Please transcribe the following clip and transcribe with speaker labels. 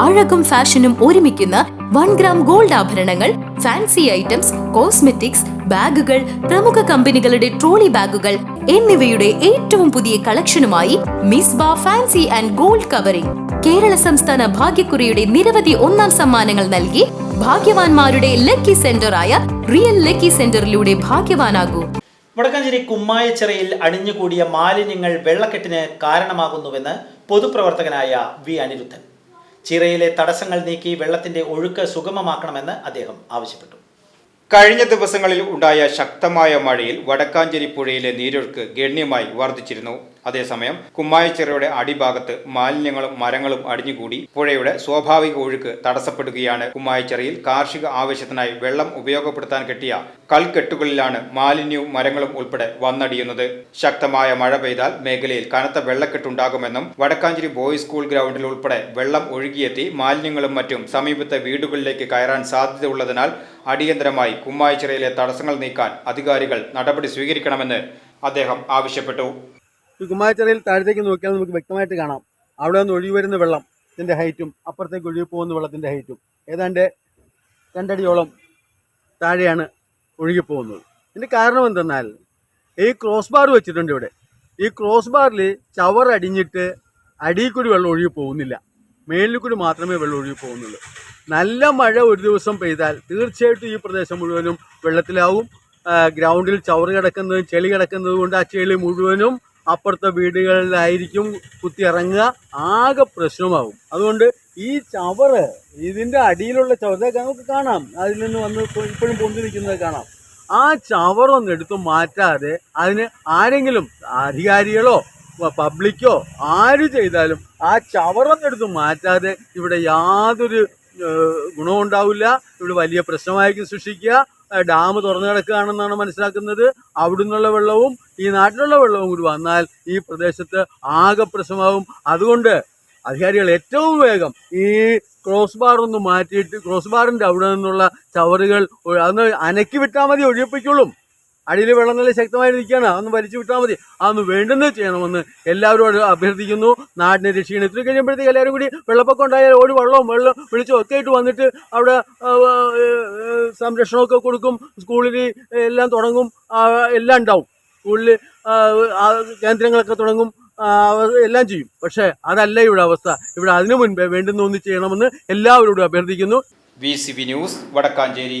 Speaker 1: അഴകും ഫാഷനും ഒരുമിക്കുന്ന one gram gold ആഭരണങ്ങൾ ഫാൻസി ഐറ്റംസ് കോസ്മെറ്റിക്സ് ബാഗുകൾ പ്രമുഖ കമ്പനികളുടെ ട്രോളി ബാഗുകൾ എന്നിവയുടെ ഏറ്റവും പുതിയ കളക്ഷനുമായി മിസ് ബാ fancy and gold covering. Kerala സംസ്ഥാന ഭാഗ്യക്കുറിയുടെ നിരവധി ഒന്നാം സമ്മാനങ്ങൾ നൽകി ഭാഗ്യവാന്മാരുടെ ലക്കി സെന്ററായ റിയൽ ലക്കി സെന്ററിലൂടെ ഭാഗ്യവാനാകൂ.
Speaker 2: വടക്കാഞ്ചേരി കുമ്മായച്ചിറയിൽ അണിഞ്ഞുകൂടിയ മാലിന്യങ്ങൾ വെള്ളക്കെട്ടിന് കാരണമാകുന്നുവെന്ന് പൊതുപ്രവർത്തകനായ വി അനിരുദ്ധൻ. ചിറയിലെ തടസ്സങ്ങൾ നീക്കി വെള്ളത്തിന്റെ ഒഴുക്ക് സുഗമമാക്കണമെന്ന് അദ്ദേഹം ആവശ്യപ്പെട്ടു.
Speaker 3: കഴിഞ്ഞ ദിവസങ്ങളിൽ ഉണ്ടായ ശക്തമായ മഴയിൽ വടക്കാഞ്ചേരി പുഴയിലെ നീരൊഴുക്ക് ഗണ്യമായി വർദ്ധിച്ചിരുന്നു. അതേസമയം കുമ്മായച്ചിറയുടെ അടിഭാഗത്ത് മാലിന്യങ്ങളും മരങ്ങളും അടിഞ്ഞുകൂടി പുഴയുടെ സ്വാഭാവിക ഒഴുക്ക് തടസ്സപ്പെടുകയാണ്. കുമ്മായച്ചിറയിൽ കാർഷിക ആവശ്യത്തിനായി വെള്ളം ഉപയോഗപ്പെടുത്താൻ കെട്ടിയ കൽക്കെട്ടുകളിലാണ് മാലിന്യവും മരങ്ങളും ഉൾപ്പെടെ വന്നടിയുന്നത്. ശക്തമായ മഴ പെയ്താൽ മേഖലയിൽ കനത്ത വെള്ളക്കെട്ടുണ്ടാകുമെന്നും വടക്കാഞ്ചേരി ബോയ്സ് സ്കൂൾ ഗ്രൗണ്ടിൽ ഉൾപ്പെടെ വെള്ളം ഒഴുകിയെത്തി മാലിന്യങ്ങളും മറ്റും സമീപത്തെ വീടുകളിലേക്ക് കയറാൻ സാധ്യതയുള്ളതിനാൽ അടിയന്തരമായി കുമ്മായച്ചിറയിലെ തടസ്സങ്ങൾ നീക്കാൻ അധികാരികൾ നടപടി സ്വീകരിക്കണമെന്ന് അദ്ദേഹം ആവശ്യപ്പെട്ടു.
Speaker 4: ഈ കുമ്മായച്ചിറയിൽ താഴത്തേക്ക് നോക്കിയാൽ നമുക്ക് വ്യക്തമായിട്ട് കാണാം. അവിടെ നിന്ന് ഒഴുകി വരുന്ന വെള്ളം ഇതിന്റെ ഹൈറ്റും അപ്പുറത്തേക്ക് ഒഴുകി പോകുന്ന വെള്ളത്തിന്റെ ഹൈറ്റും ഏതാണ്ട് രണ്ടടിയോളം താഴെയാണ് ഒഴുകിപ്പോകുന്നത് ഇതിന്റെ കാരണം എന്തെന്നാൽ ഈ ക്രോസ് ബാർ വെച്ചിട്ടുണ്ട് ഇവിടെ. ഈ ക്രോസ് ബാറിൽ ചവർ അടിഞ്ഞിട്ട് അടിയിൽ കൂടി വെള്ളം ഒഴുകി പോകുന്നില്ല. മേളിൽ കൂടി മാത്രമേ വെള്ളം ഒഴുകി പോകുന്നുള്ളൂ. നല്ല മഴ ഒരു ദിവസം പെയ്താൽ തീർച്ചയായിട്ടും ഈ പ്രദേശം മുഴുവനും വെള്ളത്തിലാവും. ഗ്രൗണ്ടിൽ ചവറ് കിടക്കുന്നതും ചെളി കിടക്കുന്നതുകൊണ്ട് ആ ചെളി മുഴുവനും അപ്പുറത്തെ വീടുകളിലായിരിക്കും കുത്തി ഇറങ്ങുക. ആകെ പ്രശ്നമാകും അതുകൊണ്ട് ഈ ചവറ് ഇതിന്റെ അടിയിലുള്ള ചവറ് നമുക്ക് കാണാം. അതിൽ നിന്ന് വന്ന് ഇപ്പോഴും പൊന്തി നിൽക്കുന്നത് കാണാം. ആ ചവറൊന്നും എടുത്ത് മാറ്റാതെ അതിന് ആരെങ്കിലും അധികാരികളോ പബ്ലിക്കോ ആര് ചെയ്താലും ആ ചവറൊന്നെടുത്ത് മാറ്റാതെ ഇവിടെ യാതൊരു ഗുണവും ഉണ്ടാവില്ല ഇവിടെ വലിയ പ്രശ്നമായിരിക്കും സൃഷ്ടിക്കുക. ഡാം തുറന്നു കിടക്കുകയാണെന്നാണ് മനസ്സിലാക്കുന്നത്. അവിടുന്നുള്ള വെള്ളവും ഈ നാട്ടിലുള്ള വെള്ളവും കൂടി വന്നാൽ ഈ പ്രദേശത്ത് ആകെ പ്രശ്നമാകും അതുകൊണ്ട് അധികാരികൾ ഏറ്റവും വേഗം ഈ ക്രോസ് ബാർ ഒന്ന് മാറ്റിയിട്ട് ക്രോസ് ബാറിന്റെ അവിടെ നിന്നുള്ള ചവറുകൾ അന്ന് അനക്കി വിട്ടാൽ മതി ഒഴിപ്പിക്കുള്ളും അടിയിൽ വെള്ളം നല്ല ശക്തമായി നിൽക്കുകയാണ് അതൊന്ന് വലിച്ചു വിട്ടാൽ മതി. അതൊന്ന് വേണ്ടെന്ന് ചെയ്യണമെന്ന് എല്ലാവരോട് അഭ്യർത്ഥിക്കുന്നു. നാടിനെ രക്ഷിക്കണം ഇത്ര കഴിയുമ്പോഴത്തേക്ക് എല്ലാവരും കൂടി വെള്ളപ്പൊക്കം ഉണ്ടായാൽ ഒരു വെള്ളവും വെള്ളം വിളിച്ചും ഒക്കെ ആയിട്ട് വന്നിട്ട് അവിടെ സംരക്ഷണമൊക്കെ കൊടുക്കും. സ്കൂളിൽ എല്ലാം തുടങ്ങും. എല്ലാം ഉണ്ടാവും. സ്കൂളിൽ കേന്ദ്രങ്ങളൊക്കെ തുടങ്ങും. എല്ലാം ചെയ്യും. പക്ഷേ അതല്ല ഇവിടെ അവസ്ഥ. ഇവിടെ അതിനു മുൻപേ വേണ്ടുന്ന ഒന്ന് ചെയ്യണമെന്ന് എല്ലാവരോടും അഭ്യർത്ഥിക്കുന്നു.
Speaker 3: V news Vadakkanchery.